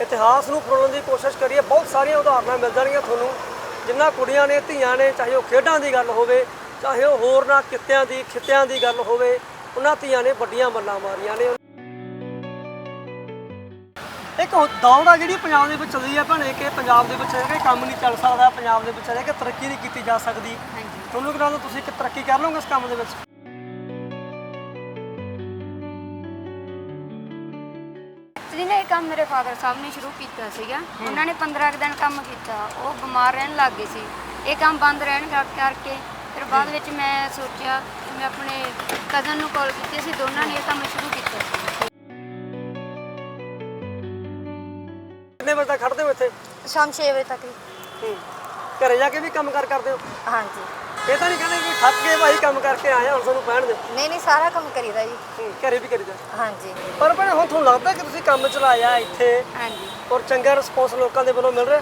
ਇਤਿਹਾਸ ਨੂੰ ਫਰੋਲਣ ਦੀ ਕੋਸ਼ਿਸ਼ ਕਰੀਏ ਬਹੁਤ ਸਾਰੀਆਂ ਉਦਾਹਰਨਾਂ ਮਿਲ ਜਾਣਗੀਆਂ ਤੁਹਾਨੂੰ। ਜਿਨ੍ਹਾਂ ਕੁੜੀਆਂ ਨੇ ਧੀਆਂ ਨੇ ਚਾਹੇ ਉਹ ਖੇਡਾਂ ਦੀ ਗੱਲ ਹੋਵੇ ਚਾਹੇ ਉਹ ਹੋਰ ਨਾ ਕਿੱਤਿਆਂ ਦੀ ਖਿੱਤਿਆਂ ਦੀ ਗੱਲ ਹੋਵੇ ਉਹਨਾਂ ਧੀਆਂ ਨੇ ਵੱਡੀਆਂ ਮੱਲਾਂ ਮਾਰੀਆਂ ਨੇ। ਇੱਕ ਦੌੜ ਆ ਜਿਹੜੀ ਪੰਜਾਬ ਦੇ ਵਿੱਚ ਚੱਲੀ ਆ ਭਣੇ ਕਿ ਪੰਜਾਬ ਦੇ ਵਿੱਚ ਇਹ ਕੰਮ ਨਹੀਂ ਚੱਲ ਸਕਦਾ ਪੰਜਾਬ ਦੇ ਵਿੱਚ ਇਹ ਕਿ ਤਰੱਕੀ ਨਹੀਂ ਕੀਤੀ ਜਾ ਸਕਦੀ। ਤੁਹਾਨੂੰ ਕਿਹਾ ਤੁਸੀਂ ਕਿ ਤਰੱਕੀ ਕਰ ਲਓਗੇ ਇਸ ਕੰਮ ਦੇ ਵਿੱਚ? ਕੰਮ ਮੇਰੇ ਫਾਦਰ ਸਾਹਿਬ ਨੇ ਸ਼ੁਰੂ ਕੀਤਾ ਸੀਗਾ। ਉਹਨਾਂ ਨੇ 15 ਕੁ ਦਿਨ ਕੰਮ ਕੀਤਾ। ਉਹ ਬਿਮਾਰ ਰਹਿਣ ਲੱਗ ਗਏ ਸੀ। ਇਹ ਕੰਮ ਬੰਦ ਰਹਿਣ ਕਰ- ਕਰਕੇ ਫਿਰ ਬਾਅਦ ਵਿੱਚ ਮੈਂ ਸੋਚਿਆ ਕਿ ਮੈਂ ਆਪਣੇ ਕਜ਼ਨ ਨੂੰ ਕਾਲ ਕੀਤੀ ਸੀ। ਦੋਨਾਂ ਨੇ ਇਹ ਕੰਮ ਸ਼ੁਰੂ ਕੀਤਾ ਸੀ। ਕਿੰਨੇ ਵਜੇ ਤੱਕ ਖੜਦੇ ਹੋ ਇੱਥੇ? ਸ਼ਾਮ 6 ਵਜੇ ਤੱਕ ਹੀ। ਹੂੰ। ਘਰੇ ਜਾ ਕੇ ਵੀ ਕੰਮ ਕਾਰ ਕਰਦੇ ਹੋ? ਹਾਂਜੀ। ਇਹ ਤਾਂ ਨਹੀਂ ਕਹਿੰਦੇ ਵੀ ਥੱਕ ਗਏ ਭਾਈ ਕੰਮ ਕਰਕੇ ਆਏ ਹਾਂ, ਹੁਣ ਸਾਨੂੰ ਪੈਣ ਦਿਓ ਨਹੀਂ ਨਹੀਂ ਸਾਰਾ ਕੰਮ ਕਰੀਦਾ ਜੀ। ਹੂੰ, ਘਰੇ ਵੀ ਕਰੀਦਾ। ਹਾਂਜੀ। ਪਰ ਭੈਣੇ ਹੁਣ ਤੁਹਾਨੂੰ ਲੱਗਦਾ ਕਿ ਤੁਸੀਂ ਕੰਮ ਚਲਾਇਆ ਇੱਥੇ? ਹਾਂਜੀ। ਔਰ ਚੰਗਾ ਰਿਸਪੌਂਸ ਲੋਕਾਂ ਦੇ ਵੱਲੋਂ ਮਿਲ ਰਿਹਾ?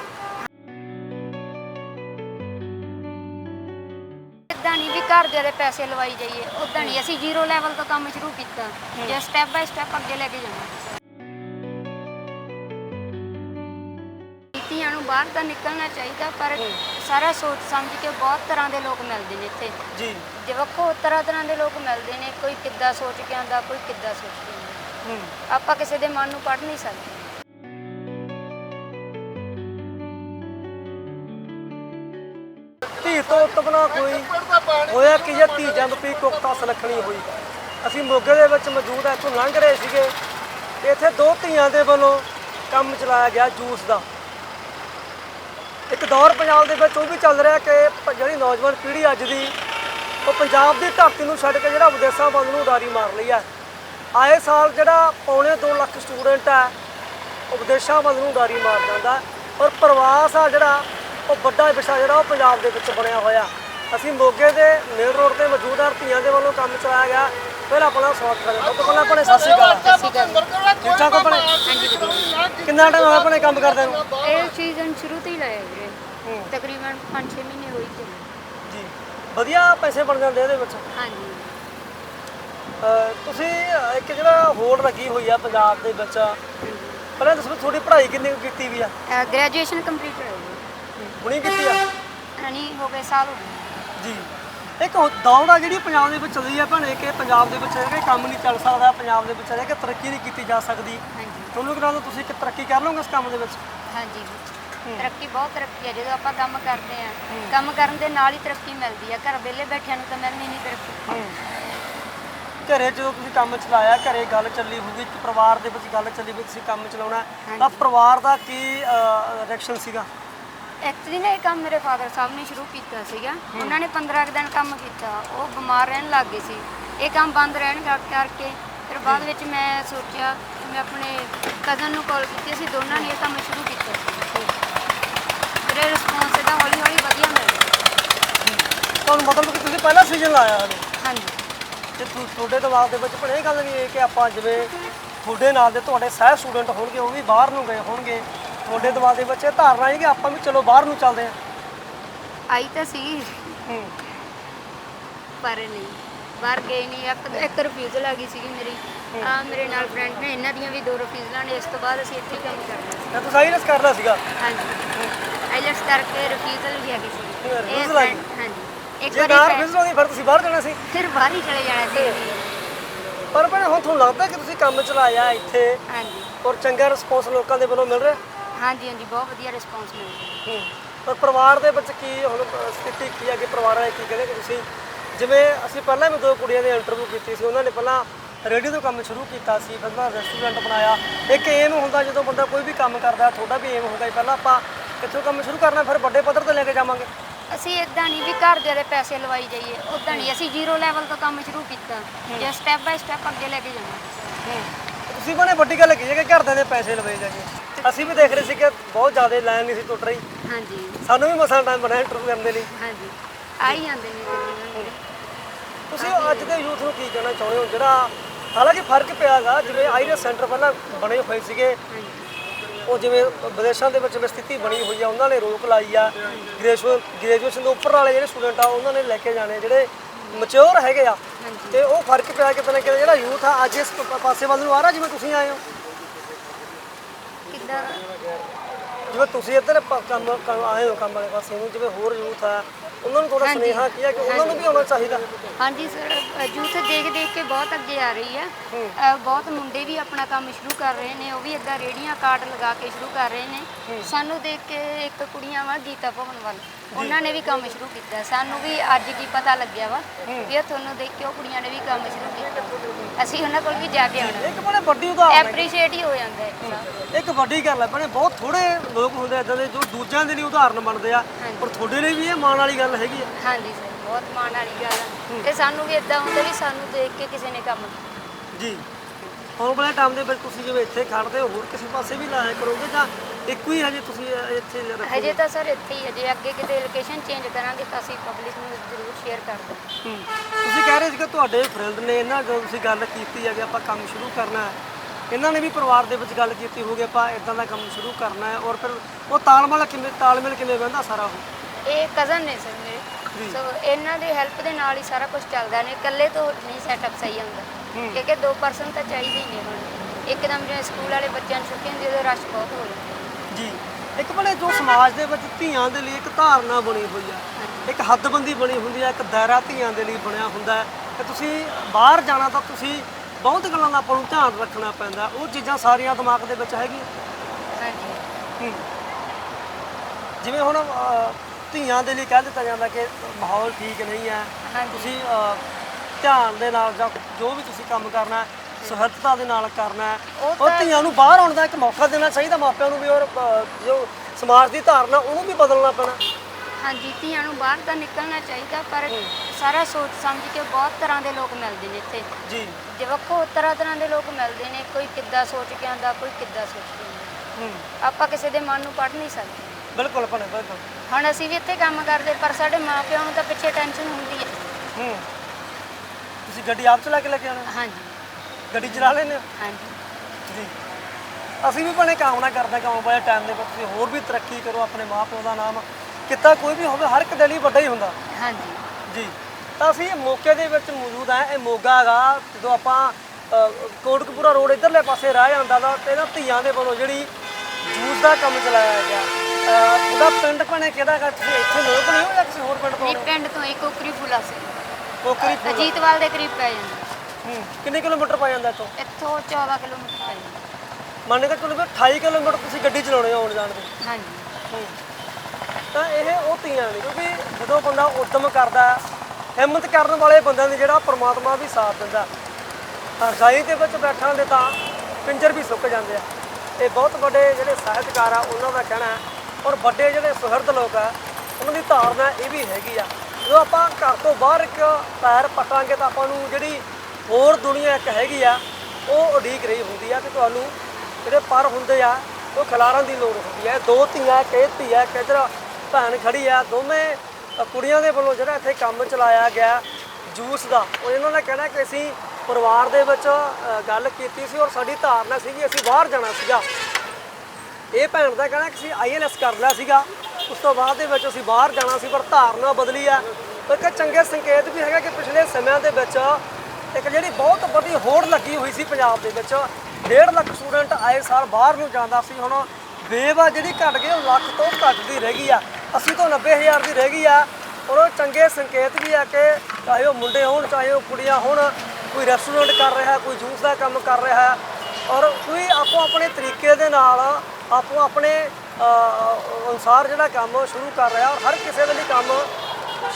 ਇਦਾਂ ਨਹੀਂ ਵੀ ਘਰਦਿਆਂ ਦੇ ਪੈਸੇ ਲਵਾਈ ਜਾਈਏ ਉਦਾਂ ਨਹੀਂ ਅਸੀਂ ਜ਼ੀਰੋ ਲੈਵਲ ਤੋਂ ਕੰਮ ਸ਼ੁਰੂ ਕੀਤਾ। ਜੇ ਸਟੈਪ ਬਾਈ ਸਟੈਪ ਅੱਗੇ ਲੈ ਕੇ ਜਾਣਾ। ਬਾਹਰ ਤਾਂ ਨਿਕਲਣਾ ਚਾਹੀਦਾ ਪਰ ਸਾਰਾ ਸੋਚ ਸਮਝ ਕੇ ਬਹੁਤ ਤਰ੍ਹਾਂ ਦੇ ਲੋਕ ਮਿਲਦੇ ਨੇ ਇੱਥੇ। ਜੀ। ਜੇ ਵੱਖੋ ਤਰ੍ਹਾਂ ਤਰ੍ਹਾਂ ਦੇ ਲੋਕ ਮਿਲਦੇ ਨੇ ਕੋਈ ਕਿੱਦਾਂ ਸੋਚ ਕੇ ਆਉਂਦਾ ਕੋਈ ਕਿੱਦਾਂ ਸੋਚ ਕੇ ਆਉਂਦਾ। ਹੂੰ। ਆਪਾਂ ਕਿਸੇ ਦੇ ਮਨ ਨੂੰ ਪੜ੍ਹ ਨਹੀਂ ਸਕਦੇ। ਧੀ ਤੋਂ ਉਤਪਨਾ ਕੋਈ ਹੋਇਆ ਕਿ ਜੇ ਧੀ ਜੰਦ ਪੀ ਕੁੱਤਾ ਸਲਖਣੀ ਹੋਈ? ਅਸੀਂ ਮੋਗੇ ਦੇ ਵਿੱਚ ਮੌਜੂਦ ਆ ਇੱਥੋਂ ਲੰਘ ਰਹੇ ਸੀਗੇ। ਤੇ ਇੱਥੇ ਦੋ ਧੀਆਂ ਦੇ ਵੱਲੋਂ ਕੰਮ ਚਲਾਇਆ ਗਿਆ ਜੂਸ ਦਾ। ਇੱਕ ਦੌਰ ਪੰਜਾਬ ਦੇ ਵਿੱਚ ਉਹ ਵੀ ਚੱਲ ਰਿਹਾ ਕਿ ਪ- ਜਿਹੜੀ ਨੌਜਵਾਨ ਪੀੜ੍ਹੀ ਅੱਜ ਦੀ, ਉਹ ਪੰਜਾਬ ਦੀ ਧਰਤੀ ਨੂੰ ਛੱਡ ਕੇ ਜਿਹੜਾ ਵਿਦੇਸ਼ਾਂ ਵੱਲ ਨੂੰ ਉਡਾਰੀ ਮਾਰ ਲਈ ਹੈ। ਆਏ ਸਾਲ ਜਿਹੜਾ ਪੌਣੇ 2 ਲੱਖ ਸਟੂਡੈਂਟ ਹੈ, ਉਹ ਵਿਦੇਸ਼ਾਂ ਵੱਲ ਨੂੰ ਉਡਾਰੀ ਮਾਰ ਜਾਂਦਾ ਔਰ ਪ੍ਰਵਾਸ ਆ ਜਿਹੜਾ, ਉਹ ਵੱਡਾ ਵਿਸ਼ਾ ਜਿਹੜਾ ਉਹ ਪੰਜਾਬ ਦੇ ਵਿੱਚ ਬਣਿਆ ਹੋਇਆ। ਅਸੀਂ ਮੋਗੇ ਦੇ ਮੇਨ ਰੋਡ ਤੇ ਮੌਜੂਦ ਹਾਂ, ਧੀਆਂ ਦੇ ਵੱਲੋਂ ਕੰਮ ਚਲਾਇਆ ਗਿਆ। ਪਹਿਲਾਂ ਆਪਣਾ ਸਵਾਗਤ ਕਰਾਂ। ਸਭ ਤੋਂ ਪਹਿਲਾਂ ਆਪਣੇ ਸਤਿ ਸ਼੍ਰੀ ਅਕਾਲ। ਠੀਕ ਠਾਕ ਆਪਣੇ ਕਿੰਨਾ ਟਾਈਮ ਹੋਇਆ ਆਪਣੇ ਕੰਮ ਕਰਦੇ ਨੂੰ? ਇਹ ਸੀਜ਼ਨ ਸ਼ੁਰੂ ਤੋਂ ਹੀ ਲਾਇਆ ਵੀਰੇ। ਤਕਰੀਬਨ 5-6 ਮਹੀਨੇ ਹੋਈ ਚੱਲੇ ਜੀ। ਵਧੀਆ ਪੈਸੇ ਬਣ ਜਾਂਦੇ ਇਹਦੇ ਵਿੱਚ? ਹਾਂਜੀ। ਤੁਸੀਂ ਇੱਕ ਜਿਹੜਾ ਹੋੜ ਲੱਗੀ ਹੋਈ ਆ ਪੰਜਾਬ ਦੇ ਵਿੱਚ। ਪਹਿਲਾਂ ਦੱਸੋ ਤੁਹਾਡੀ ਪੜ੍ਹਾਈ ਕਿੰਨੀ ਕੀਤੀ ਵੀ ਆ? ਗ੍ਰੈਜੂਏਸ਼ਨ ਕੰਪਲੀਟ ਹੋ ਗਈ ਹੁਣੀ ਕੀਤੀ ਆ? ਨਹੀਂ ਹੋ ਗਏ ਸਾਲ ਹੋ ਗਏ। ਜੀ। ਇੱਕ ਦੌੜ ਆ ਜਿਹੜੀ ਪੰਜਾਬ ਦੇ ਵਿੱਚ ਚੱਲੀ ਆ ਭਣੇ ਕਿ ਪੰਜਾਬ ਦੇ ਵਿੱਚ ਕਿ ਕੰਮ ਨਹੀਂ ਚੱਲ ਸਕਦਾ ਪੰਜਾਬ ਦੇ ਵਿੱਚ ਇਹ ਕਿ ਤਰੱਕੀ ਨਹੀਂ ਕੀਤੀ ਜਾ ਸਕਦੀ। ਹਾਂਜੀ। ਤੁਹਾਨੂੰ ਕਿਹਾ ਤੁਸੀਂ ਕਿ ਤਰੱਕੀ ਕਰ ਲਓਗੇ ਇਸ ਕੰਮ ਦੇ ਵਿੱਚ? ਹਾਂਜੀ ਤਰੱਕੀ ਬਹੁਤ ਤਰੱਕੀ ਹੈ ਜਦੋਂ ਆਪਾਂ ਕੰਮ ਕਰਦੇ ਆ ਕੰਮ ਕਰਨ ਦੇ ਨਾਲ ਹੀ ਤਰੱਕੀ ਮਿਲਦੀ ਆ। ਘਰ ਵਿਹਲੇ ਬੈਠਿਆਂ ਨੂੰ ਤਾਂ ਮਿਲਣੀ ਨਹੀਂ ਤਰੱਕੀ। ਘਰੇ ਜਦੋਂ ਤੁਸੀਂ ਕੰਮ ਚਲਾਇਆ ਘਰੇ ਗੱਲ ਚੱਲੀ ਹੋਊਗੀ ਕਿ ਪਰਿਵਾਰ ਦੇ ਵਿੱਚ ਗੱਲ ਚੱਲੀ ਵੀ ਤੁਸੀਂ ਕੰਮ ਚਲਾਉਣਾ ਹੈ, ਤਾਂ ਪਰਿਵਾਰ ਦਾ ਕੀ ਰਿਐਕਸ਼ਨ ਸੀਗਾ? ਐਕਚੁਅਲੀ ਨਾ ਇਹ ਕੰਮ ਮੇਰੇ ਫਾਦਰ ਸਾਹਿਬ ਨੇ ਸ਼ੁਰੂ ਕੀਤਾ ਸੀਗਾ। ਉਹਨਾਂ ਨੇ 15 ਕੁ ਦਿਨ ਕੰਮ ਕੀਤਾ। ਉਹ ਬਿਮਾਰ ਰਹਿਣ ਲੱਗ ਗਏ ਸੀ। ਇਹ ਕੰਮ ਬੰਦ ਰਹਿਣ ਕਰ- ਕਰਕੇ ਫਿਰ ਬਾਅਦ ਵਿੱਚ ਮੈਂ ਸੋਚਿਆ ਕਿ ਮੈਂ ਆਪਣੇ ਕਜ਼ਨ ਨੂੰ ਕਾਲ ਕੀਤੀ ਸੀ। ਦੋਨਾਂ ਨੇ ਇਹ ਕੰਮ ਸ਼ੁਰੂ ਕੀਤਾ ਸੀ। ਫਿਰ ਰਿਸਪੌਂਸ ਇਹਦਾ ਹੌਲੀ ਹੌਲੀ ਵਧੀਆ ਮਿਲ ਰਿਹਾ ਤੁਹਾਨੂੰ ਮਤਲਬ ਕਿ ਤੁਸੀਂ ਪਹਿਲਾ ਸੀਜ਼ਨ ਲਾਇਆ ਹਲੇ ਹਾਂਜੀ। ਤੇ ਤੁ- ਤੁਹਾਡੇ ਦਿਮਾਗ ਦੇ ਵਿੱਚ ਪਰ ਇਹ ਗੱਲ ਨਹੀਂ ਹੈ ਕਿ ਆਪਾਂ ਜਿਵੇਂ ਤੁਹਾਡੇ ਨਾਲ ਦੇ ਤੁਹਾਡੇ ਸਹਿ ਸਟੂਡੈਂਟ ਹੋਣਗੇ ਉਹ ਵੀ ਬਾਹਰ ਨੂੰ ਗਏ ਹੋਣਗੇ। ਤੁਹਾਡੇ ਦਿਮਾਗ ਦੇ ਵਿੱਚ ਇਹ ਧਾਰਨਾ ਹੈ ਕਿ ਆਪਾਂ ਵੀ ਚਲੋ ਬਾਹਰ ਨੂੰ ਚੱਲਦੇ ਹਾਂ। ਆਈ ਤਾਂ ਸੀ। ਹੂੰ। ਪਰ ਨਹੀਂ ਬਾਹਰ ਗਏ ਨਹੀਂ। ਇੱਕ ਇੱਕ ਰਿਫਿਊਜ਼ਲ ਆ ਗਈ ਸੀਗੀ ਮੇਰੀ। ਆ ਮੇਰੇ ਨਾਲ ਫਰੈਂਡ ਨੇ ਇਹਨਾਂ ਦੀਆਂ ਵੀ ਦੋ ਰਿਫਿਊਜ਼ਲਾਂ ਨੇ ਇਸ ਤੋਂ ਬਾਅਦ ਅਸੀਂ ਇੱਥੇ ਹੀ ਕੰਮ ਕਰਨਾ ਤੇ ਤੁਸੀਂ ਆਈਲੈਸ ਕਰਨਾ ਸੀਗਾ। ਹਾਂਜੀ। ਆਈਲੈਟਸ ਕਰਕੇ ਰਿਫਿਊਜ਼ਲ ਵੀ ਆ ਗਈ ਸੀ ਆ ਗਈ? friend- ਹਾਂਜੀ। ਇੱਕ ਜੇ friend- ਰਿਫਿਊਜ਼ਲ ਹੋਣੀ ਫਿਰ ਤੁਸੀਂ ਬਾਹਰ ਜਾਣਾ ਸੀ। ਫਿਰ ਬਾਹਰ ਹੀ ਚਲੇ ਜਾਣਾ ਸੀ। ਪਰ ਭੈਣੇ ਹੁਣ ਤੁਹਾਨੂੰ ਲੱਗਦਾ ਕਿ ਤੁਸੀਂ ਕੰਮ ਚਲਾਇਆ ਇੱਥੇ? ਹਾਂਜੀ। ਔਰ ਚੰਗਾ ਰਿਸਪੌਂਸ ਲੋਕਾਂ ਦੇ ਵੱਲੋਂ ਮਿਲ ਰਿਹਾ? ਹਾਂਜੀ ਹਾਂਜੀ ਬਹੁਤ ਵਧੀਆ ਰਿਸਪੌਂਸ ਮਿਲ ਰਿਹਾ ਪਰ ਪਰਿਵਾਰ ਦੇ ਵਿੱਚ ਕੀ ਹੁਣ ਅ, ਸਥਿਤੀ ਕੀ ਹੈ ਕਿ ਪਰਿਵਾਰ ਵਾਲੇ ਕੀ ਕਹਿੰਦੇ ਕਿ ਤੁਸੀਂ? ਜਿਵੇਂ ਅਸੀਂ ਪਹਿਲਾਂ ਵੀ ਦੋ ਕੁੜੀਆਂ ਦੀ ਇੰਟਰਵਿਊ ਕੀਤੀ ਸੀ ਉਹਨਾਂ ਨੇ ਪਹਿਲਾਂ ਰੇਡੀਓ ਤੋਂ ਕੰਮ ਸ਼ੁਰੂ ਕੀਤਾ ਸੀ ਫਿਰ ਮੈਂ ਰੈਸਟੋਰੈਂਟ ਬਣਾਇਆ। ਇੱਕ ਏਮ ਹੁੰਦਾ ਜਦੋਂ ਬੰਦਾ ਕੋਈ ਵੀ ਕੰਮ ਕਰਦਾ ਤੁਹਾਡਾ ਵੀ ਏਮ ਹੁੰਦਾ ਵੀ ਪਹਿਲਾਂ ਆਪਾਂ ਇੱਥੋਂ ਕੰਮ ਸ਼ੁਰੂ ਕਰਨਾ ਫਿਰ ਵੱਡੇ ਪੱਧਰ ਤੇ ਲੈ ਕੇ ਜਾਵਾਂਗੇ। ਅਸੀਂ ਇਦਾਂ ਨਹੀਂ ਵੀ ਘਰਦਿਆਂ ਦੇ ਪੈਸੇ ਲਵਾਈ ਜਾਈਏ ਉਦਾਂ ਨਹੀਂ ਅਸੀਂ ਜ਼ੀਰੋ ਲੈਵਲ ਤੋਂ ਕੰਮ ਸ਼ੁਰੂ ਕੀਤਾ। ਜੇ ਸਟੈਪ ਬਾਈ ਸਟੈਪ ਅੱਗੇ ਲੈ ਕੇ ਜਾਣਾ ਤੁਸੀਂ ਬਣੇ ਵੱਡੀ ਗੱਲ ਕੀ ਹੈ ਕਿ ਘਰਦਿਆਂ ਦੇ ਪੈਸੇ ਲਵੇ ਜਾਗੇ ਅਸੀਂ ਵੀ ਦੇਖ ਰਹੇ ਸੀ ਕਿ ਬਹੁਤ ਜ਼ਿਆਦਾ ਲਾਈਨ ਨਹੀਂ ਸੀ ਟੁੱਟ ਰਹੀ। ਹਾਂਜੀ। ਸਾਨੂੰ ਵੀ ਮਸਾਂ ਟਾਈਮ ਬਣਿਆ ਇੰਟਰਵਿਊ ਕਰਨ ਦੇ ਲਈ। ਹਾਂਜੀ। ਆ ਹੀ ਜਾਂਦੇ ਨੇ ਤਕਰੀਬਨ ਮੇਰੇ। ਤੁਸੀਂ ਅੱਜ ਦੇ ਯੂਥ ਨੂੰ ਕੀ ਕਹਿਣਾ ਚਾਹੁੰਦੇ ਹੋ? ਜਿਹੜਾ ਹਾਲਾਂਕਿ ਫ਼ਰਕ ਪਿਆਗਾ ਜਿਵੇਂ ਆਈਲੈਸ ਸੈਂਟਰ ਪਹਿਲਾਂ ਬਣੇ ਹੋਏ ਸੀਗੇ ਉਹ ਜਿਵੇਂ ਵਿਦੇਸ਼ਾਂ ਦੇ ਵਿੱਚ ਜਿਵੇਂ ਸਥਿਤੀ ਬਣੀ ਹੋਈ ਆ ਉਹਨਾਂ ਨੇ ਰੋਕ ਲਾਈ ਆ। ਗ੍ਰੈਜੂਏਸ਼ਨ ਗ੍ਰੈਜੂਏਸ਼ਨ ਦੇ ਉੱਪਰ ਵਾਲੇ ਜਿਹੜੇ ਸਟੂਡੈਂਟ ਆ ਉਹਨਾਂ ਨੇ ਲੈ ਕੇ ਜਾਣੇ ਜਿਹੜੇ ਮੈਚੁਰ ਹੈਗੇ ਆ। ਤੇ ਉਹ ਫ਼ਰਕ ਪਿਆ ਕਿਤੇ ਨਾ ਕਿਤੇ ਜਿਹੜਾ ਯੂਥ ਆ ਅੱਜ ਇਸ ਪਾਸੇ ਵੱਲ ਨੂੰ ਆ ਰਿਹਾ ਜਿਵੇਂ ਤੁਸੀਂ ਆਏ ਹੋ। ਚਾਹੀਦਾ ਜਿਵੇਂ ਤੁਸੀਂ ਇੱਧਰ ਪ- ਕੰਮ ਕੰਮ ਆਏ ਹੋ ਕੰਮ ਵਾਲੇ ਪਾਸੇ ਨੂੰ ਜਿਵੇਂ ਹੋਰ ਯੂਥ ਆ ਉਹਨਾਂ ਨੂੰ ਥੋੜਾ ਹਾਂਜੀ। ਸੁਨੇਹਾ ਕੀ ਹੈ ਕਿ ਉਹਨਾਂ ਨੂੰ ਵੀ ਆਉਣਾ ਚਾਹੀਦਾ? ਹਾਂਜੀ ਸਰ ਯੂਥ ਦੇਖ ਦੇਖ ਕੇ ਬਹੁਤ ਅੱਗੇ ਆ ਰਹੀ ਹੈ। ਅ, ਬਹੁਤ ਮੁੰਡੇ ਵੀ ਆਪਣਾ ਕੰਮ ਸ਼ੁਰੂ ਕਰ ਰਹੇ ਨੇ ਉਹ ਵੀ ਇਦਾਂ ਰੇੜੀਆਂ ਕਾਰਡ ਲਗਾ ਕੇ ਸ਼ੁਰੂ ਕਰ ਰਹੇ ਨੇ। ਸਾਨੂੰ ਦੇਖ ਕੇ ਇੱਕ ਕੁੜੀਆਂ ਵਾ ਗੀਤਾ ਭਵਨ ਵੱਲ। ਉਹਨਾਂ ਨੇ ਵੀ ਕੰਮ ਸ਼ੁਰੂ ਕੀਤਾ। ਸਾਨੂੰ ਵੀ ਅੱਜ ਕੀ ਪਤਾ ਲੱਗਿਆ ਵਾ ਵੀ ਇਹ ਤੁਹਾਨੂੰ ਦੇਖ ਕੇ ਉਹ ਕੁੜੀਆਂ ਨੇ ਵੀ ਕੰਮ ਸ਼ੁਰੂ ਕੀਤਾ। ਅਸੀਂ ਉਹਨਾਂ ਕੋਲ ਵੀ ਜਾ ਕੇ ਆਉਣਾ। ਇੱਕ ਬੜੇ ਵੱਡੀ ਉਦਾਹਰਨ ਹੈ। ਐਪਰੀਸ਼ੀਏਟ ਹੀ ਹੋ ਜਾਂਦਾ ਹੈ। ਇੱਕ। ਇੱਕ ਵੱਡੀ ਗੱਲ ਹੈ ਬਣੇ ਬਹੁਤ ਥੋੜੇ ਲੋਕ ਹੁੰਦੇ ਇਦਾਂ ਦੇ ਜੋ ਦੂਜਿਆਂ ਦੇ ਲਈ ਉਦਾਹਰਨ ਬਣਦੇ ਆ ਪਰ ਤੁਹਾਡੇ ਲਈ ਵੀ ਇਹ ਮਾਣ ਵਾਲੀ ਗੱਲ ਹੈਗੀ ਆ। ਹਾਂਜੀ ਸਰ ਬਹੁਤ ਮਾਣ ਵਾਲੀ ਗੱਲ ਹੈ। ਤੇ ਸਾਨੂੰ ਵੀ ਇਦਾਂ ਹੁੰਦਾ ਵੀ ਸਾਨੂੰ ਦੇਖ ਕੇ ਕਿਸੇ ਨੇ ਕੰਮ ਕੀਤਾ ਜੀ। ਆਉਣ ਵਾਲੇ ਟਾਈਮ ਦੇ ਵਿੱਚ ਤੁਸੀਂ ਜਿਵੇਂ ਇੱਥੇ ਖੜਦੇ ਹੋ ਹੋਰ ਕਿਸੇ ਪਾਸੇ ਵੀ ਲਾਇਆ ਕਰੋਗੇ ਜਾਂ ਇੱਕੋ ਹੀ ਹਜੇ ਤੁਸੀਂ ਇੱਥੇ ਰੱਖੋਗੇ? ਹਜੇ ਤਾਂ ਸਰ ਇੱਥੇ ਹੀ ਹਜੇ ਅੱਗੇ ਕਿਤੇ ਲੋਕੇਸ਼ਨ ਚੇਂਜ ਕਰਾਂਗੇ ਤਾਂ ਅਸੀਂ ਪਬਲਿਕ ਨੂੰ ਜ਼ਰੂਰ ਸ਼ੇਅਰ ਕਰ ਦਾਂਗੇ। ਹੂੰ। ਤੁਸੀਂ ਕਹਿ ਰਹੇ ਸੀ ਕਿ ਤੁਹਾਡੇ ਫਰੈਂਡ ਨੇ ਇਹਨਾਂ ਜਦੋਂ ਤੁਸੀਂ ਗੱਲ ਕੀਤੀ ਹੈ ਕਿ ਆਪਾਂ ਕੰਮ ਸ਼ੁਰੂ ਕਰਨਾ ਹੈ। ਇਹਨਾਂ ਨੇ ਵੀ ਪਰਿਵਾਰ ਦੇ ਵਿੱਚ ਗੱਲ ਕੀਤੀ ਹੋਊਗੀ ਆਪਾਂ ਇਦਾਂ ਦਾ ਕੰਮ ਸ਼ੁਰੂ ਕਰਨਾ ਹੈ ਔਰ ਫਿਰ ਉਹ ਤਾਲਮੇਲ ਕਿਵੇਂ ਤਾਲਮੇਲ ਕਿਵੇਂ ਬਹਿੰਦਾ ਸਾਰਾ ਉਹ? ਇਹ ਕਜ਼ਨ ਨੇ ਸਰ ਮੇਰੇ। ਸੋ ਇਹਨਾਂ ਦੇ ਹੈਲਪ ਦੇ ਨਾਲ ਹੀ ਸਾਰਾ ਕੁਝ ਚੱਲਦਾ ਨੇ ਇਕੱਲੇ ਤੋਂ ਨਹੀਂ ਸੈਟਅਪ ਸਹੀ ਹੁੰਦਾ। ਕਿਉਂਕਿ ਦੋ ਪਰਸਨ ਤਾਂ ਚਾਹੀਦੇ ਹੀ ਨੇ ਹੁਣ। ਇੱਕਦਮ ਜਿਵੇਂ ਸਕੂਲ ਵਾਲੇ ਬੱਚਿਆਂ ਨੂੰ ਛੁੱਟੀ ਹੁੰਦੀ ਉਹਦੇ ਰਸ਼ ਬਹੁਤ ਹੋ ਜਾਂਦਾ। ਜੀ। ਇੱਕ ਬੜੇ ਜੋ ਸਮਾਜ ਦੇ ਵਿੱਚ ਧੀਆਂ ਦੇ ਲਈ ਇੱਕ ਧਾਰਨਾ ਬਣੀ ਹੋਈ ਆ। ਇੱਕ ਹੱਦਬੰਦੀ ਬਣੀ ਹੁੰਦੀ ਆ ਇੱਕ ਦਾਇਰਾ ਧੀਆਂ ਦੇ ਲਈ ਬਣਿਆ ਹੁੰਦਾ ਹੈ। ਕਿ ਤੁਸੀਂ ਬਾਹਰ ਜਾਣਾ ਤਾਂ ਤੁਸੀਂ ਬਹੁਤ ਗੱਲਾਂ ਦਾ ਆਪਾਂ ਨੂੰ ਧਿਆਨ ਰੱਖਣਾ ਪੈਂਦਾ। ਉਹ ਚੀਜ਼ਾਂ ਸਾਰੀਆਂ ਦਿਮਾਗ ਦੇ ਵਿੱਚ ਹੈਗੀਆਂ। ਹਾਂਜੀ। ਹੂੰ। ਜਿਵੇਂ ਹੁਣ ਧੀਆਂ ਦੇ ਲਈ ਕਹਿ ਦਿੱਤਾ ਜਾਂਦਾ ਕਿ ਮਾਹੌਲ ਠੀਕ ਨਹੀਂ ਹੈ। ਤੁਸੀਂ ਧਿਆਨ ਦੇ ਨਾਲ ਜਾਂ ਜੋ ਵੀ ਤੁਸੀਂ ਕੰਮ ਕਰਨਾ ਹੈ ਸਹਰਦਤਾ ਦੇ ਨਾਲ ਕਰਨਾ ਹੈ। ਉਹ ਧੀਆਂ ਨੂੰ ਬਾਹਰ ਆਉਣ ਦਾ ਇੱਕ ਮੌਕਾ ਦੇਣਾ ਚਾਹੀਦਾ ਮਾਪਿਆਂ ਨੂੰ ਵੀ ਔਰ ਜੋ ਸਮਾਜ ਦੀ ਧਾਰਨਾ ਉਹਨੂੰ ਵੀ ਬਦਲਣਾ ਪੈਣਾ। ਹਾਂਜੀ ਧੀਆਂ ਨੂੰ ਬਾਹਰ ਤਾਂ ਨਿਕਲਣਾ ਚਾਹੀਦਾ ਪਰ ਸਾਰਾ ਸੋਚ ਸਮਝ ਕੇ ਬਹੁਤ ਤਰ੍ਹਾਂ ਦੇ ਲੋਕ ਮਿਲਦੇ ਨੇ ਇੱਥੇ। ਜੀ। ਜੇ ਵੱਖੋ ਤਰ੍ਹਾਂ ਤਰ੍ਹਾਂ ਦੇ ਲੋਕ ਮਿਲਦੇ ਨੇ ਕੋਈ ਕਿੱਦਾਂ ਸੋਚ ਕੇ ਆਉਂਦਾ ਕੋਈ ਕਿੱਦਾਂ ਸੋਚ ਕੇ ਆਉਂਦਾ। ਹੂੰ। ਆਪਾਂ ਕਿਸੇ ਦੇ ਮਨ ਨੂੰ ਪੜ੍ਹ ਨਹੀਂ ਸਕਦੇ। ਬਿਲਕੁਲ ਭਣੇ ਬਿਲਕੁਲ। ਹੁਣ ਅਸੀਂ ਵੀ ਇੱਥੇ ਕੰਮ ਕਰਦੇ ਪਰ ਸਾਡੇ ਮਾਪਿਆਂ ਨੂੰ ਤਾਂ ਪਿੱਛੇ ਟੈਨਸ਼ਨ ਹੁੰਦੀ ਹੈ। ਹੂੰ। ਤੁਸੀਂ ਗੱਡੀ ਆਪ ਚਲਾ ਕੇ ਲੈ ਕੇ ਆਉਣਾ? ਹਾਂਜੀ। ਗੱਡੀ ਚਲਾ ਲੈਂਦੇ ਹੋ? ਹਾਂਜੀ। ਜੀ। ਅਸੀਂ ਵੀ ਬਣੇ ਕਾਮਨਾ ਕਰਦੇ ਹਾਂ ਕਿ ਆਉਣ ਵਾਲੇ ਟਾਈਮ ਦੇ ਵਿੱਚ ਤੁਸੀਂ ਹੋਰ ਵੀ ਤਰੱਕੀ ਕਰੋ ਆਪਣੇ ਮਾਪਿਓ ਦਾ ਨਾਮ। ਕਿੱਤਾ ਕੋਈ ਵੀ ਹੋਵੇ ਹਰ ਇੱਕ ਦੇ ਲਈ ਵੱਡਾ ਹੀ ਹੁੰਦਾ। ਹਾਂਜੀ। ਜੀ। ਤਾਂ ਅਸੀਂ ਇਹ ਮੌਕੇ ਦੇ ਵਿੱਚ ਮੌਜੂਦ ਹਾਂ। ਇਹ ਮੋਗਾ ਹੈਗਾ ਜਦੋਂ ਆਪਾਂ ਅ, ਕੋਟਕਪੂਰਾ ਰੋਡ ਇਧਰਲੇ ਪਾਸੇ ਰਹਿ ਜਾਂਦਾ ਦਾ ਤੇ ਇਹਨਾਂ ਧੀਆਂ ਦੇ ਵੱਲੋਂ ਜਿਹੜੀ ਜੂਸ ਦਾ ਕੰਮ ਚਲਾਇਆ ਗਿਆ। ਅ, ਉਹਦਾ ਪਿੰਡ ਭਣੇ ਕਿਹੜਾ ਹੈਗਾ? ਤੁਸੀਂ ਇੱਥੇ ਲੋਕ ਨਹੀਂ ਹੋ ਜਾਂ ਕਿਸੇ ਹੋਰ ਪਿੰਡ ਤੋਂ? ਇਹ ਪਿੰਡ ਤੋਂ ਇੱਕ ਕੋਕਰੀ ਫੁੱਲਾ ਸੀ। ਕੋਕਰੀ ਫੂਲ। ਅਜੀਤਵਾਲ ਦੇ ਕਰੀਬ ਪੈ ਜਾਂਦਾ। ਹੂੰ ਕਿੰਨੇ ਕਿਲੋਮੀਟਰ ਪੈ ਜਾਂਦਾ ਇੱਥੋਂ? ਇੱਥੋਂ 14 ਕਿਲੋਮੀਟਰ ਪੈ ਜਾਂਦਾ। ਮੰਨ ਕੇ ਚਲੋ ਵੀ 28 ਕਿਲੋਮੀਟਰ ਤੁਸੀਂ ਗੱਡੀ ਚਲਾਉਣੇ ਆਉਣ ਜਾਣ ਦੇ। ਹਾਂਜੀ। ਹੂੰ। ਤਾਂ ਇਹ ਉਹ ਧੀਆਂ ਨੇ ਕਿਉਂਕਿ ਜਦੋਂ ਬੰਦਾ ਉਦਮ ਕਰਦਾ ਹਿੰਮਤ ਕਰਨ ਵਾਲੇ ਬੰਦਿਆਂ ਦੀ ਜਿਹੜਾ ਪ੍ਰਮਾਤਮਾ ਵੀ ਸਾਥ ਦਿੰਦਾ। ਰਜਾਈ ਦੇ ਵਿੱਚ ਬੈਠਣ ਦੇ ਤਾਂ ਪਿੰਜਰ ਵੀ ਸੁੱਕ ਜਾਂਦੇ ਆ। ਇਹ ਬਹੁਤ ਵੱਡੇ ਜਿਹੜੇ ਸਾਹਿਤਕਾਰ ਆ ਉਹਨਾਂ ਦਾ ਕਹਿਣਾ ਔਰ ਵੱਡੇ ਜਿਹੜੇ ਸੁਹਿਰਦ ਲੋਕ ਆ ਉਹਨਾਂ ਦੀ ਧਾਰਨਾ ਇਹ ਵੀ ਹੈਗੀ ਆ। ਜਦੋਂ ਆਪਾਂ ਘਰ ਤੋਂ ਬਾਹਰ ਇੱਕ ਪੈਰ ਪਟਾਂਗੇ ਤਾਂ ਆਪਾਂ ਨੂੰ ਜਿਹੜੀ ਹੋਰ ਦੁਨੀਆ ਇੱਕ ਹੈਗੀ ਆ, ਉਹ ਉਡੀਕ ਰਹੀ ਹੁੰਦੀ ਆ ਕਿ ਤੁਹਾਨੂੰ ਜਿਹੜੇ ਪਰ ਹੁੰਦੇ ਆ, ਉਹ ਖਿਲਾਰਨ ਦੀ ਲੋੜ ਹੁੰਦੀ ਹੈ ਦੋ ਧੀਆਂ ਕਿ ਧੀ ਹੈ ਕਿ ਇੱਧਰ ਭੈਣ ਖੜੀ ਆ। ਦੋਵੇਂ ਕੁੜੀਆਂ ਦੇ ਵੱਲੋਂ ਜਿਹੜਾ ਇੱਥੇ ਕੰਮ ਚਲਾਇਆ ਗਿਆ ਜੂਸ ਦਾ, ਉਹ ਇਹਨਾਂ ਦਾ ਕਹਿਣਾ ਕਿ ਅਸੀਂ ਪਰਿਵਾਰ ਦੇ ਵਿੱਚ ਗੱਲ ਕੀਤੀ ਸੀ ਔਰ ਸਾਡੀ ਧਾਰਨਾ ਸੀਗੀ, ਅਸੀਂ ਬਾਹਰ ਜਾਣਾ ਸੀਗਾ। ਇਹ ਭੈਣ ਦਾ ਕਹਿਣਾ ਕਿ ਅਸੀਂ ਆਈਐਲਐਸ ਕਰ ਲਿਆ ਸੀਗਾ। ਉਸ ਤੋਂ ਬਾਅਦ ਦੇ ਵਿੱਚ ਅਸੀਂ ਬਾਹਰ ਜਾਣਾ ਸੀ, ਪਰ ਧਾਰਨਾ ਬਦਲੀ ਆ। ਇੱਕ ਚੰਗੇ ਸੰਕੇਤ ਵੀ ਹੈਗਾ ਕਿ ਪਿਛਲੇ ਸਮਿਆਂ ਦੇ ਵਿੱਚ ਇੱਕ ਜਿਹੜੀ ਬਹੁਤ ਵੱਡੀ ਹੋੜ ਲੱਗੀ ਹੋਈ ਸੀ ਪੰਜਾਬ ਦੇ ਵਿੱਚ 1.5 ਲੱਖ ਸਟੂਡੈਂਟ ਆਏ ਸਾਲ ਬਾਹਰ ਨੂੰ ਜਾਂਦਾ ਸੀ ਹੁਣ ਵੇਵ ਆ ਜਿਹੜੀ ਘਟ ਗਈ ਉਹ ਲੱਖ ਤੋਂ ਘੱਟ ਦੀ ਰਹਿ ਗਈ ਆ 80 ਤੋਂ 90000 ਦੀ ਰਹਿ ਗਈ ਆ। ਔਰ ਉਹ ਚੰਗੇ ਸੰਕੇਤ ਵੀ ਆ ਕਿ ਚਾਹੇ ਉਹ ਮੁੰਡੇ ਹੋਣ ਚਾਹੇ ਉਹ ਕੁੜੀਆਂ ਹੋਣ ਕੋਈ ਰੈਸਟੋਰੈਂਟ ਕਰ ਰਿਹਾ ਕੋਈ ਜੂਸ ਦਾ ਕੰਮ ਕਰ ਰਿਹਾ ਔਰ ਕੋਈ ਆਪੋ ਆਪਣੇ ਤਰੀਕੇ ਦੇ ਨਾਲ ਆਪੋ ਆਪਣੇ ਅਹ, ਅਨੁਸਾਰ ਜਿਹੜਾ ਕੰਮ ਸ਼ੁਰੂ ਕਰ ਰਿਹਾ ਔਰ ਹਰ ਕਿਸੇ ਦੇ ਲਈ ਕੰਮ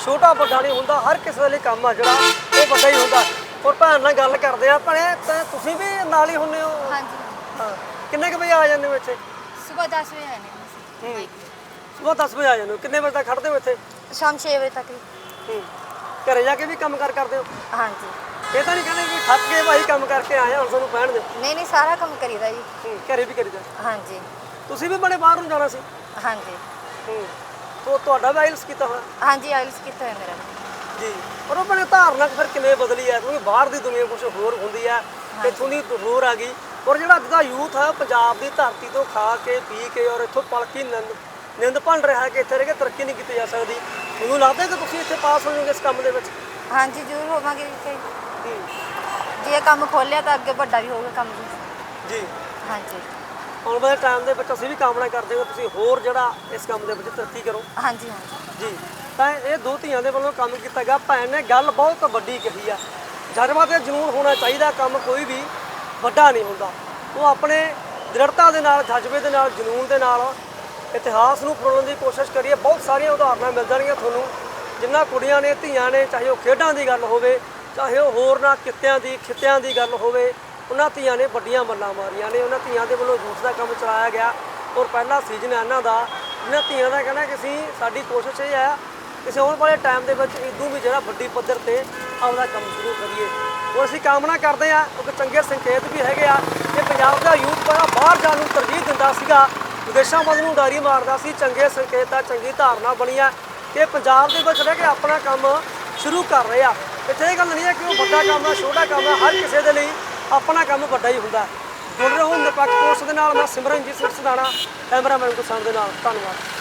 ਛੋਟਾ ਵੱਡਾ ਨਹੀਂ ਹੁੰਦਾ ਹਰ ਕਿਸੇ ਦੇ ਲਈ ਕੰਮ ਆ ਜਿਹੜਾ ਉਹ ਵੱਡਾ ਹੀ ਹੁੰਦਾ। ਔਰ ਭੈਣ ਨਾਲ ਗੱਲ ਕਰਦੇ ਆ ਭੈਣੇ ਤਾਂ ਤੁਸੀਂ ਵੀ ਨਾਲ ਹੀ ਹੁੰਨੇ ਹੋ। ਹਾਂਜੀ। ਹਾਂ ਕਿੰਨੇ ਕੁ ਵਜੇ ਆ ਜਾਂਦੇ ਹੋ ਇੱਥੇ? ਸਵੇਰ 10 ਵਜੇ ਆਨੇ ਅਸੀਂ। ਸਵੇਰ 10 ਵਜੇ ਆ ਜਾਂਦੇ ਹੋ। ਕਿੰਨੇ ਵਜੇ ਤੱਕ ਖੜਦੇ ਹੋ ਇੱਥੇ? ਸ਼ਾਮ 6 ਵਜੇ ਤੱਕ ਹੂੰ ਘਰੇ ਜਾ ਕੇ ਵੀ ਕੰਮ ਕਾਰ ਕਰਦੇ ਹੋ? ਹਾਂਜੀ। ਇਹ ਤਾਂ ਨਹੀਂ ਕਹਿੰਦੇ ਕਿ ਥੱਕ ਗਏ ਭਾਈ ਕੰਮ ਕਰਕੇ ਆਏ ਹਾਂ, ਹੁਣ ਸਾਨੂੰ ਪਹਿਣ ਦਿਓ ਨਹੀਂ ਨਹੀਂ ਸਾਰਾ ਕੰਮ ਕਰੀਦਾ ਜੀ। ਹੂੰ, ਘਰੇ ਵੀ ਕਰੀਦਾ। ਹਾਂਜੀ। ਤੁਸੀਂ ਵੀ ਬੜੇ ਬਾਹਰ ਨੂੰ ਜਾਣਾ ਸੀ? ਹਾਂਜੀ। ਹੂੰ ਤੋ ਤੁਹਾਡਾ ਵੀ ਆਇਲਸ ਕੀਤਾ ਹੋਇਆ? ਹਾਂਜੀ ਆਇਲਸ ਕੀਤਾ ਹੋਇਆ ਮੇਰਾ ਜੀ। ਪਰ ਉਹ ਬਣੇ ਧਾਰਨਾ ਫਿਰ ਕਿਵੇਂ ਬਦਲੀ ਹੈ? ਕਿਉਂਕਿ ਬਾਹਰ ਦੀ ਦੁਨੀਆ ਕੁਝ ਹੋਰ ਹੁੰਦੀ ਹੈ ਇੱਥੋਂ ਦੀ ਹੋਰ ਆ ਗਈ। ਔਰ ਜਿਹੜਾ ਅੱਜ ਦਾ ਯੂਥ ਹੈ ਪੰਜਾਬ ਦੀ ਧਰਤੀ ਤੋਂ ਖਾ ਕੇ ਪੀ ਕੇ ਔਰ ਇੱਥੋਂ ਪਲਕੀ ਨਿੰਦ ਨਿੰਦ ਭੰਡ ਰਿਹਾ ਕਿ ਇੱਥੇ ਰਹਿ ਕੇ ਤਰੱਕੀ ਨਹੀਂ ਕੀਤੀ ਜਾ ਸਕਦੀ। ਮੈਨੂੰ ਲੱਗਦਾ ਕਿ ਤੁਸੀਂ ਇੱਥੇ ਪਾਸ ਹੋ ਜਾਓਗੇ ਇਸ ਕੰਮ ਦੇ ਵਿੱਚ। ਹਾਂਜੀ ਜ਼ਰੂਰ ਹੋਵਾਂਗੇ ਤੇ ਹੂੰ, ਜੇ। ਕੰਮ ਖੋਲਿਆ ਤਾਂ ਅੱਗੇ ਵੱਡਾ ਵੀ ਹੋਊਗਾ ਕੰਮ ਜੀ। ਹਾਂਜੀ। ਆਉਣ ਵਾਲੇ ਟਾਈਮ ਦੇ ਵਿੱਚ ਅਸੀਂ ਵੀ ਕਾਮਨਾ ਕਰਦੇ ਹਾਂ ਕਿ ਤੁਸੀਂ ਹੋਰ ਜਿਹੜਾ ਇਸ ਕੰਮ ਦੇ ਵਿੱਚ ਤਰੱਕੀ ਕਰੋ। ਹਾਂਜੀ ਹਾਂਜੀ। ਜੀ। ਤਾਂ ਇਹ ਦੋ ਧੀਆਂ ਦੇ ਵੱਲੋਂ ਕੰਮ ਕੀਤਾ ਗਿਆ। ਭੈਣ ਨੇ ਗੱਲ ਬਹੁਤ ਵੱਡੀ ਕਹੀ ਆ। ਜਜ਼ਬਾ ਤੇ ਜਨੂਨ ਹੋਣਾ ਚਾਹੀਦਾ, ਕੰਮ ਕੋਈ ਵੀ ਵੱਡਾ ਨਹੀਂ ਹੁੰਦਾ। ਉਹ ਆਪਣੇ ਦ੍ਰਿੜਤਾ ਦੇ ਨਾਲ, ਜਜ਼ਬੇ ਦੇ ਨਾਲ, ਜਨੂਨ ਦੇ ਨਾਲ ਇਤਿਹਾਸ ਨੂੰ ਫਰੋਲਣ ਦੀ ਕੋਸ਼ਿਸ਼ ਕਰੀਏ। ਬਹੁਤ ਸਾਰੀਆਂ ਉਦਾਹਰਨਾਂ ਮਿਲ ਜਾਣਗੀਆਂ ਤੁਹਾਨੂੰ। ਜਿੰਨਾ ਕੁੜੀਆਂ ਨੇ, ਧੀਆਂ ਨੇ, ਚਾਹੇ ਉਹ ਖੇਡਾਂ ਦੀ ਗੱਲ ਹੋਵੇ, ਚਾਹੇ ਉਹ ਹੋਰ ਨਾ ਕਿੱਤਿਆਂ ਦੀ, ਖਿੱਤਿਆਂ ਦੀ ਗੱਲ ਹੋਵੇ, ਉਹਨਾਂ ਧੀਆਂ ਨੇ ਵੱਡੀਆਂ ਮੱਲਾਂ ਮਾਰੀਆਂ ਨੇ। ਉਹਨਾਂ ਧੀਆਂ ਦੇ ਵੱਲੋਂ ਜੂਸ ਦਾ ਕੰਮ ਚਲਾਇਆ ਗਿਆ। ਔਰ ਪਹਿਲਾ ਸੀਜ਼ਨ ਹੈ ਇਹਨਾਂ ਦਾ। ਇਹਨਾਂ ਧੀਆਂ ਦਾ ਕਹਿਣਾ ਕਿ ਅਸੀਂ, ਸਾਡੀ ਕੋਸ਼ਿਸ਼ ਇਹ ਹੈ ਕਿਸੇ ਆਉਣ ਵਾਲੇ ਟਾਈਮ ਦੇ ਵਿੱਚ ਇਦੋਂ ਵੀ ਜਿਹੜਾ ਵੱਡੀ ਪੱਧਰ ਤੇ ਆਪਣਾ ਕੰਮ ਸ਼ੁਰੂ ਕਰੀਏ। ਔਰ ਅਸੀਂ ਕਾਮਨਾ ਕਰਦੇ ਆ ਕਿਉਂਕਿ ਚੰਗੇ ਸੰਕੇਤ ਵੀ ਹੈਗੇ ਆ, ਕਿ ਪੰਜਾਬ ਦਾ ਯੂਥ ਬੜਾ ਬਾਹਰ ਜਾਣ ਨੂੰ ਤਰਜੀਹ ਦਿੰਦਾ ਸੀਗਾ। ਵਿਦੇਸ਼ਾਂ ਵੱਲ ਨੂੰ ਉਡਾਰੀ ਮਾਰਦਾ ਸੀ, ਚੰਗੇ ਸੰਕੇਤ ਆ, ਚੰਗੀ ਧਾਰਨਾ ਬਣੀ ਆ ਕਿ ਪੰਜਾਬ ਦੇ ਵਿੱਚ ਰਹਿ ਕੇ ਆਪਣਾ ਕੰਮ ਸ਼ੁਰੂ ਕਰ ਰਹੇ ਆ। ਇੱਥੇ ਇਹ ਗੱਲ ਨਹੀਂ ਹੈ ਕਿ ਉਹ ਵੱਡਾ ਕੰਮ ਆ, ਛੋਟਾ ਕੰਮ ਆ, ਹਰ ਕਿਸੇ ਦੇ ਲਈ ਆਪਣਾ ਕੰਮ ਵੱਡਾ ਹੀ ਹੁੰਦਾ। ਜੁੜ ਰਹੇ ਹੋ ਨਿਰਪੱਖ ਕੋਰਸ ਦੇ ਨਾਲ, ਮੈਂ ਸਿਮਰਨਜੀਤ ਸਿੰਘ ਸਦਾਣਾ, ਕੈਮਰਾਮੈਨ ਗੁਸਾਨ ਦੇ ਨਾਲ, ਧੰਨਵਾਦ।